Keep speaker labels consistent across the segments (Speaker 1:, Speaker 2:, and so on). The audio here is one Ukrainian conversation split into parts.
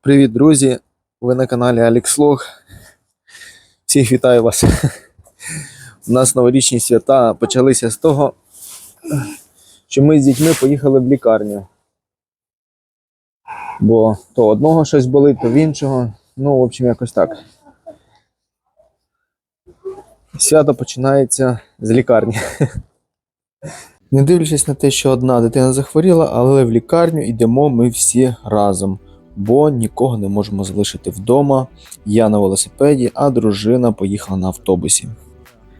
Speaker 1: Привіт, друзі! Ви на каналі Алікслог. Всіх вітаю вас. У нас новорічні свята почалися з того, що ми з дітьми поїхали в лікарню. Бо то одного щось болить, то в іншого. Ну, в общем, якось так. Свято починається з лікарні. Не дивлячись на те, що одна дитина захворіла, але в лікарню йдемо ми всі разом бо нікого не можемо залишити вдома. Я на велосипеді, а дружина поїхала на автобусі.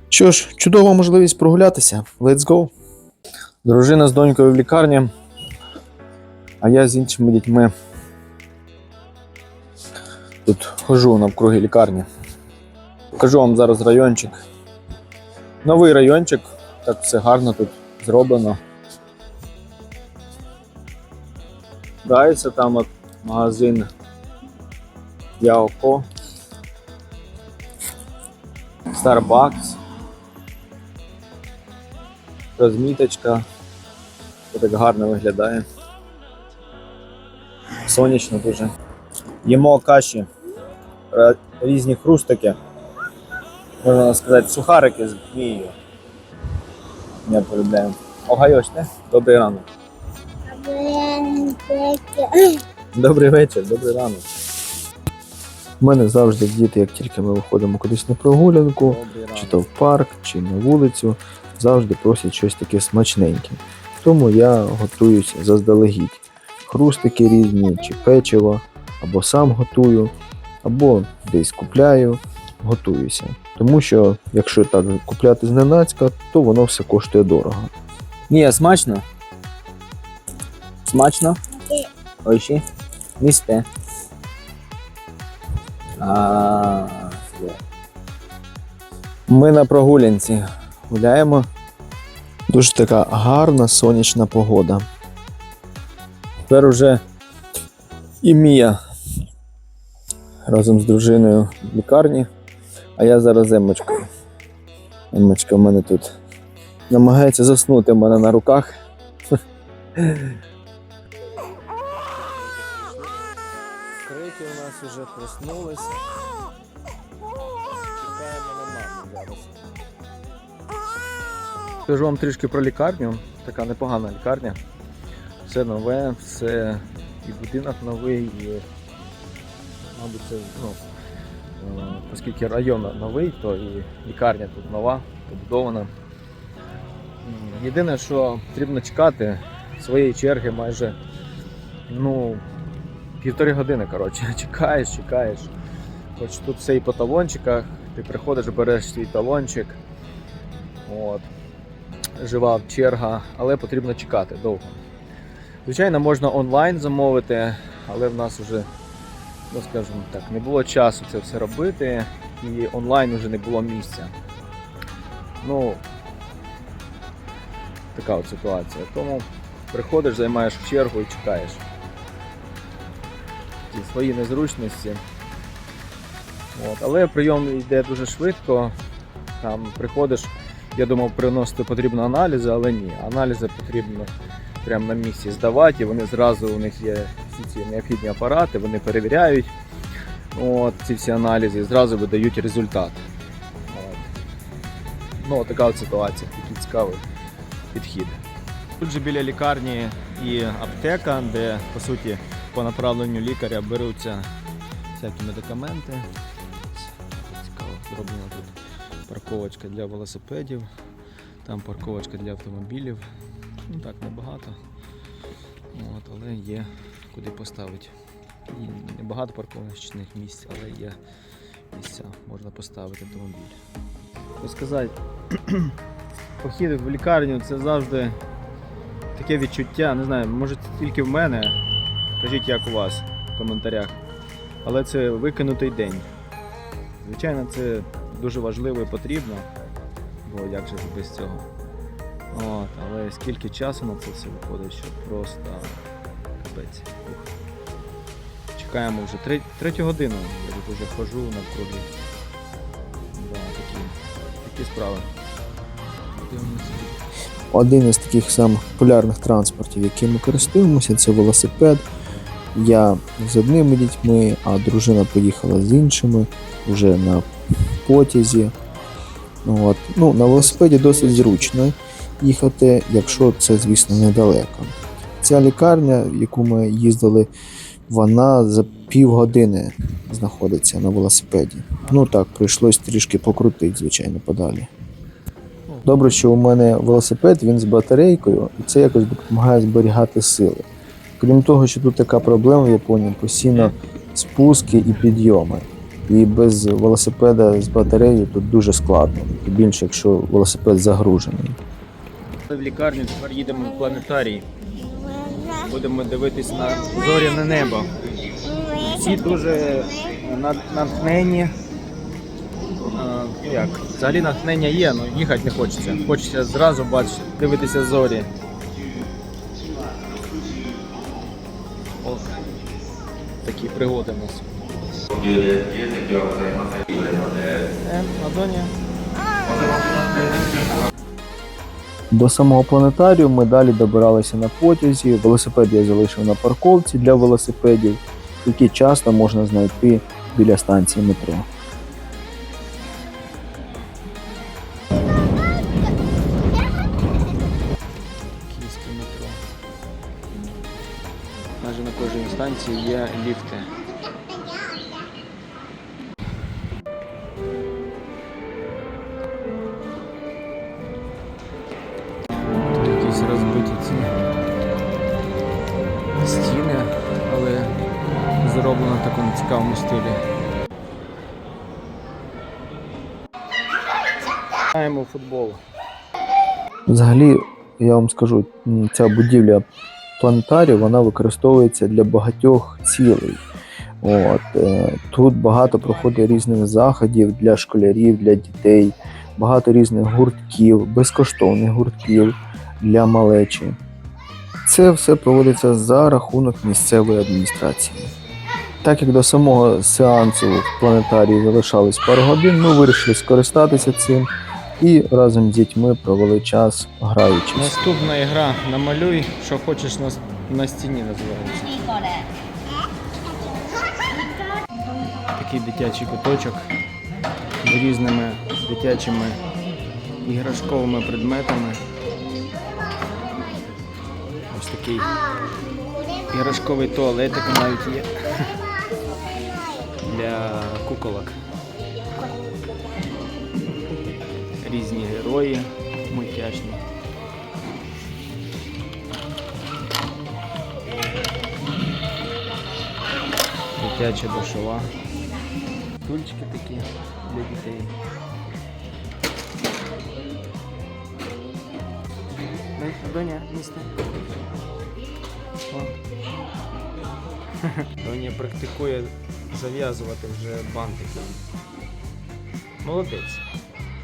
Speaker 1: Що ж, чудова можливість прогулятися. Let's go! Дружина з донькою в лікарні, а я з іншими дітьми тут хожу навкруги лікарні. Покажу вам зараз райончик. Новий райончик, так все гарно тут зроблено. Дається там от магазин Яоко, Starbucks, розміточка. Це так гарно виглядає. Сонячно дуже. Їмо каші, різні хрустики. Можна сказати, сухарики з мією. Я полюбляю. Огайош, не? Добрий ранок. Добрий вечір, добрий ранок. У мене завжди діти, як тільки ми виходимо кудись на прогулянку, чи то в парк, чи на вулицю, завжди просять щось таке смачненьке. Тому я готуюся заздалегідь. Хрустики різні, чи печиво, або сам готую, або десь купляю, готуюся. Тому що, якщо так купляти зненацька, то воно все коштує дорого. Ні, смачно? Смачно? Ой, місте. А. Ми на прогулянці гуляємо. Дуже така гарна сонячна погода. Тепер уже і Мія разом з дружиною в лікарні, а я зараз з Еммочкою. Еммочка в мене тут намагається заснути в мене на руках. Крики у нас вже проснулись. Скажу вам трішки про лікарню. Така непогана лікарня. Все нове, все і будинок новий, і, мабуть, це, ну, е, оскільки район новий, то і лікарня тут нова, побудована. Єдине, що потрібно чекати своєї черги майже ну, півтори години, коротше, чекаєш, чекаєш. Хоч тут все і по талончиках, ти приходиш, береш свій талончик. От. Жива черга, але потрібно чекати довго. Звичайно, можна онлайн замовити, але в нас вже, ну скажімо так, не було часу це все робити, і онлайн вже не було місця. Ну, така от ситуація. Тому приходиш, займаєш чергу і чекаєш свої незручності. От. Але прийом йде дуже швидко. Там приходиш, я думав, приносити потрібно аналізи, але ні. Аналізи потрібно прямо на місці здавати, вони зразу у них є всі ці необхідні апарати, вони перевіряють от, ці всі аналізи і зразу видають результат. От. Ну, така от ситуація, такий цікавий підхід. Тут же біля лікарні і аптека, де по суті по направленню лікаря беруться всякі медикаменти. Цікаво, зроблена тут парковочка для велосипедів, там парковочка для автомобілів. Ну так, небагато. От, але є куди поставити. І небагато парковочних місць, але є місця, можна поставити автомобіль. Сказати, похід в лікарню це завжди таке відчуття, не знаю, може тільки в мене. Кажіть, як у вас в коментарях. Але це викинутий день. Звичайно, це дуже важливо і потрібно, бо як же без цього. От, але скільки часу на це все виходить, що просто капець. Чекаємо вже треть, третю годину, я тут вже хожу навкруги. Да, такі, такі справи. Один із таких самих популярних транспортів, яким ми користуємося, це велосипед.
Speaker 2: Я з одними дітьми, а дружина поїхала з іншими вже на потязі. От. Ну, на велосипеді досить зручно їхати, якщо це, звісно, недалеко. Ця лікарня, в яку ми їздили, вона за півгодини знаходиться на велосипеді. Ну так, прийшлось трішки покрутити, звичайно, подалі. Добре, що у мене велосипед, він з батарейкою, і це якось допомагає зберігати сили. Крім того, що тут така проблема в Японії, постійно спуски і підйоми. І без велосипеда з батареєю тут дуже складно, тим більше, якщо велосипед загружений.
Speaker 1: Ми в лікарню тепер їдемо в планетарій. Будемо дивитись на зоряне небо. Всі дуже натхнені. Як? Взагалі натхнення є, але їхати не хочеться. Хочеться зразу бачити, дивитися зорі. О, такі пригоди у нас.
Speaker 2: До самого планетарію ми далі добиралися на потязі. Велосипед я залишив на парковці для велосипедів, які часто можна знайти біля станції метро.
Speaker 1: Майже на кожній станції є ліфти. Тут якісь розбиті ці стіни, але зроблено в такому цікавому стилі. Граємо футбол.
Speaker 2: Взагалі, я вам скажу, ця будівля планетарію вона використовується для багатьох цілей. От, е, тут багато проходить різних заходів для школярів, для дітей, багато різних гуртків, безкоштовних гуртків для малечі. Це все проводиться за рахунок місцевої адміністрації. Так як до самого сеансу в планетарії залишалось пару годин, ми вирішили скористатися цим і разом з дітьми провели час граючись.
Speaker 1: Наступна ігра намалюй, що хочеш на, на стіні називається. Такий дитячий куточок з різними дитячими іграшковими предметами. Ось такий іграшковий туалетик навіть є для куколок. Різні герої мультяшні. Дитяча душова. Тульчики такі для дітей. Доня, місце. Доня практикує зав'язувати вже бантики. Молодець.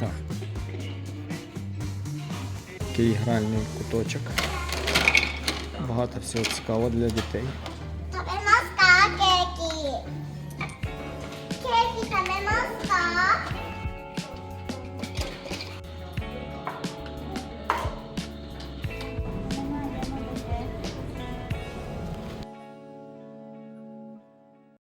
Speaker 1: за. Такий гральний куточок. Багато всього цікавого для дітей.